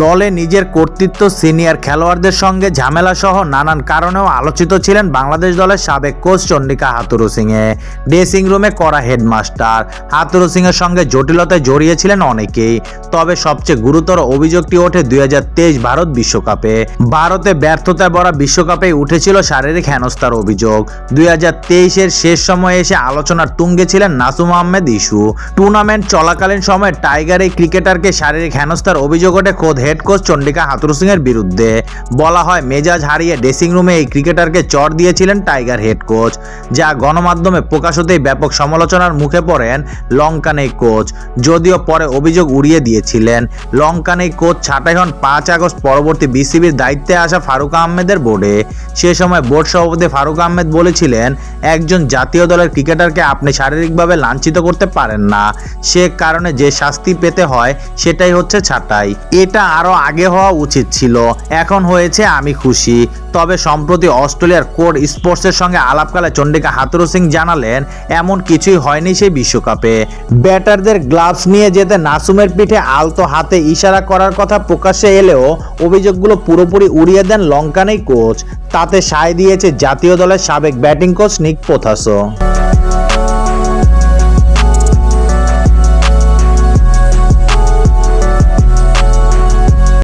দলে নিজের কর্তৃত্ব সিনিয়র খেলোয়াড়দের সঙ্গে ঝামেলা সহ নানান কারণেও আলোচিত ছিলেন বাংলাদেশ দলের সাবেক coach Chandika Hathurusinghe. Dressing রুমে করা হেডমাস্টার। হাতুরু সিংয়ের সঙ্গে জটিলতায় জড়িয়েছিলেন অনেকেই। তবে সবচেয়ে গুরুতর অভিযোগটি ওঠে দুই হাজার তেইশ ভারত বিশ্বকাপে। ভারতে ব্যর্থতায় ভরা বিশ্বকাপে উঠেছিল শারীরিক হেনস্থার অভিযোগ। দুই হাজার তেইশের শেষ সময়ে এসে আলোচনার তুঙ্গে ছিলেন নাসুম আহমেদ ইস্যু টুর্নামেন্ট চলাকালীন সময়ে টাইগার এই ক্রিকেটারকে শারীরিক হেনস্থার অভিযোগ ওঠে খোদ হেড কোচ চন্ডিকা হাতুরু এর বিরুদ্ধে। বলা হয়, মেজাজ হারিয়ে ড্রেসিং রুমে এই ক্রিকেটারকে চর দিয়েছিলেন টাইগার হেড কোচ যা গণমাধ্যমে প্রকাশ হতেই ব্যাপক সমালোচনার মুখে পড়েন লঙ্কান এই কোচ যদিও পরে অভিযোগ উড়িয়ে দিয়েছিলেন। লঙ্কান এই কোচ ছাঁটাই হন পাঁচ আগস্ট পরবর্তী বিসিবির দায়িত্বে আসা ফারুক আহমেদের বোর্ডে। সে সময় বোর্ড সভাপতি ফারুক আহমেদ বলেছিলেন, একজন জাতীয় দলের ক্রিকেটারকে আপনি শারীরিকভাবে লাঞ্ছিত করতে পারেন না। সে কারণে যে শাস্তি পেতে হয়, সেটাই হচ্ছে ছাঁটাই। এটা আরও আগে হওয়া উচিত ছিল। এখন হয়েছে আমি খুশি। তবে সম্প্রতি অস্ট্রেলিয়ার কোড স্পোর্টসের সঙ্গে আলাপকালে চন্ডিকা হাতুরু সিং জানালেন, এমন কিছুই হয়নি সেই বিশ্বকাপে। ব্যাটারদের গ্লাভস নিয়ে যেতে নাসুমের পিঠে আলতো হাতে ইশারা করার কথা প্রকাশ্যে এলেও অভিযোগগুলো পুরোপুরি উড়িয়ে দেন লঙ্কানেই কোচ। তাতে সায় দিয়েছে জাতীয় দলের সাবেক ব্যাটিং কোচ নিক পোথাসো।